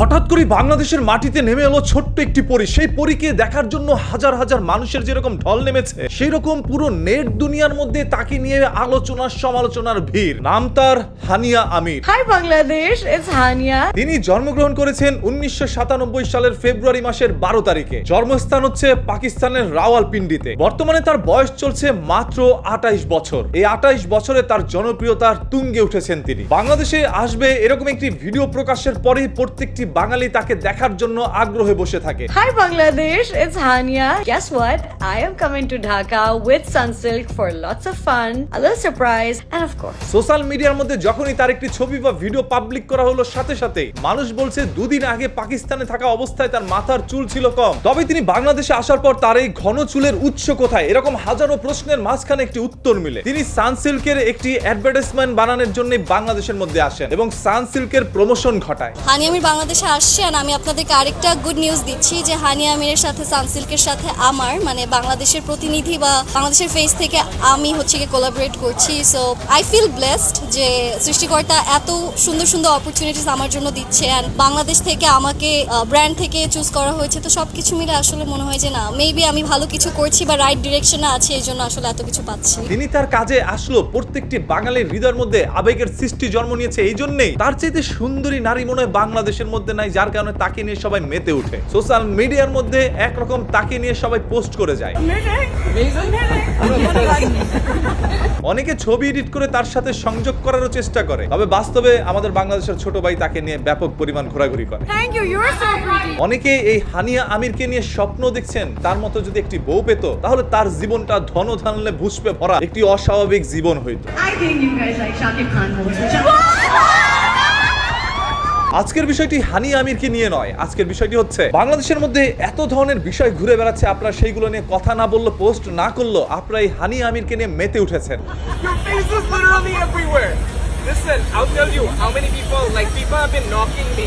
হঠাৎ করে বাংলাদেশের মাটিতে নেমে এলো ছোট্ট একটি পরী। সেই পরীকে দেখার জন্য হাজার হাজার মানুষের যেরকম ঢল নেমেছে সেই রকম পুরো নেট দুনিয়ার মধ্যে তাকে নিয়ে আলোচনার সমালোচনার ভিড়। নাম তার হানিয়া আমির। Hi Bangladesh, it's Hania. তিনি জন্মগ্রহণ করেছেন উনিশশো সাতানব্বই সালের ফেব্রুয়ারি মাসের বারো তারিখে। জন্মস্থান হচ্ছে পাকিস্তানের রাওয়ালপিন্ডিতে। বর্তমানে তার বয়স চলছে মাত্র আটাইশ বছর। এই আটাইশ বছরে তার জনপ্রিয়তার তুঙ্গে উঠেছেন তিনি। বাংলাদেশে আসবে এরকম একটি ভিডিও প্রকাশের পরেই প্রত্যেকটি বাঙালি তাকে দেখার জন্য আগ্রহে বসে থাকে। Hi Bangladesh, it's Hania. Guess what? I am coming to Dhaka with Sunsilk for lots of fun, a little surprise, and of course, social মিডিয়ার মধ্যে যখনই তার একটি ছবি বা ভিডিও পাবলিক করা হলো সাথে সাথে মানুষ বলছে দুদিন আগে পাকিস্তানে থাকা অবস্থায় তার মাথার চুল ছিল কম। তবে তিনি বাংলাদেশে আসার পর তার এই ঘন চুলের উৎস কোথায়? এরকম হাজারো প্রশ্নের মাঝখানে একটি উত্তর মিলে। তিনি সানসিল্কের একটি অ্যাডভার্টাইজমেন্ট বানানোর জন্য বাংলাদেশের মধ্যে আসেন এবং সানসিল্কের প্রমোশন ঘটায়। হানি আমির বাংলাদেশে আসছে আর আমি আপনাদেরকে আরেকটা গুড নিউজ দিচ্ছি যে হানি আমিরের সাথে সানসিল্কের সাথে আমার মানে বাংলাদেশের প্রতিনিধি বা বাংলাদেশের ফেস থেকে আমি হচ্ছে গিয়ে কোলাবরেট করছি। সো আই ফিল ব্লেসড যে সৃষ্টিকর্তা এত সুন্দর সুন্দর অপরচুনিটিস আমার জন্য দিচ্ছে অ্যান্ড বাংলাদেশ থেকে আমাকে ব্র্যান্ড থেকে চুজ করা হয়েছে। তো সব কিছু মিলে আসলে মনে হয় যে না মেবি আমি ভালো কিছু করছি বা রাইট ডিরেকশনে আছি এই জন্য আসলে এত কিছু পাচ্ছি। তিনি তার কাজে আসলো, প্রত্যেকটি বাঙালির হৃদয়ের মধ্যে আবেগের সৃষ্টি জন্ম নিয়েছে, এই জন্যেই। তার চাইতে সুন্দরী নারী মনে হয় বাংলাদেশের মধ্যে নাই যার কারণে তাকে নিয়ে সবাই মেতে উঠে। সোশ্যাল মিডিয়ার মধ্যে একরকম তাকে নিয়ে সবাই পোস্ট করে যায়। অনেকে ছবি এডিট করে তার সাথে সংযোগ করারও চেষ্টা করে। তবে বাস্তবে আমাদের বাংলাদেশের ছোট ভাই তাকে নিয়ে ব্যাপক পরিমাণ ঘোরাঘুরি করে. অনেকে এই হানিয়া আমিরকে নিয়ে স্বপ্ন দেখছেন তার মতো যদি একটি বউ পেত তাহলে তার জীবনটা ধন ধানলে ভুসপে ভরা একটি অস্বাভাবিক জীবন হইতো। I think you guys like Shakib Khan. আজকের বিষয়টি হানি আমিরকে নিয়ে নয়, আজকের বিষয়টি হচ্ছে বাংলাদেশের মধ্যে এত ধরনের বিষয় ঘুরে বেড়াচ্ছে, আপনারা সেইগুলো নিয়ে কথা না বলল পোস্ট না করল আপনারা এই হানি আমিরকে নিয়ে মেতে উঠেছেন।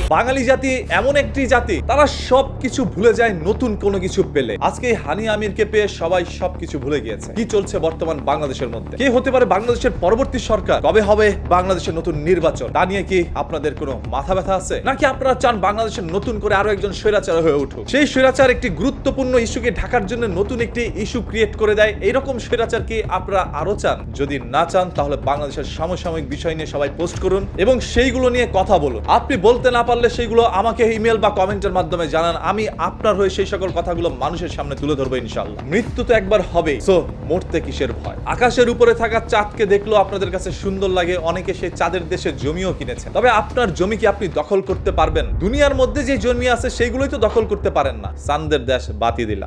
বাঙালি জাতি এমন একটি জাতি, তারা সব কিছু ভুলে যায়, নতুন কোনো কিছু পেলে। আজকে হানি আমিরকে পেয়ে সবাই সবকিছু ভুলে গিয়েছে। কি চলছে বর্তমান বাংলাদেশের মধ্যে? কে হতে পারে বাংলাদেশের পরবর্তী সরকার? কবে হবে বাংলাদেশের নতুন নির্বাচন? তা নিয়ে কি আপনাদের কোনো মাথা ব্যথা আছে? নাকি আপনারা চান বাংলাদেশের নতুন করে আরও একজন স্বৈরাচার হয়ে উঠুক? সেই স্বৈরাচার একটি গুরুত্বপূর্ণ ইস্যুকে ঢাকার জন্য নতুন একটি ইস্যু ক্রিয়েট করে দেয়। এইরকম স্বৈরাচার কি আপনারা আরও চান? যদি না চান, তাহলে বাংলাদেশের সমসাময়িক বিষয় নিয়ে সবাই পোস্ট করুন এবং সেইগুলো নিয়ে কথা বলুন। আপনি বলতে না পারলে সেইগুলো আমাকে ইমেল বা কমেন্টের মাধ্যমে জানান। আমি আপনার হয়ে সেই সকল কথাগুলো মানুষের সামনে তুলে ধরবো ইনশাল্লাহ মৃত্যু তো একবার হবে। সো মরতে কিসের ভয়? আকাশের উপরে থাকা চাঁদকে দেখল আপনাদের কাছে সুন্দর লাগে। অনেকে সেই চাঁদের দেশে জমিও কিনেছেন। তবে আপনার জমি কি আপনি দখল করতে পারবেন? দুনিয়ার মধ্যে যে জমি আছে, সেইগুলোই তো দখল করতে পারেন না। চাঁদের দেশ বাতি দিলাম।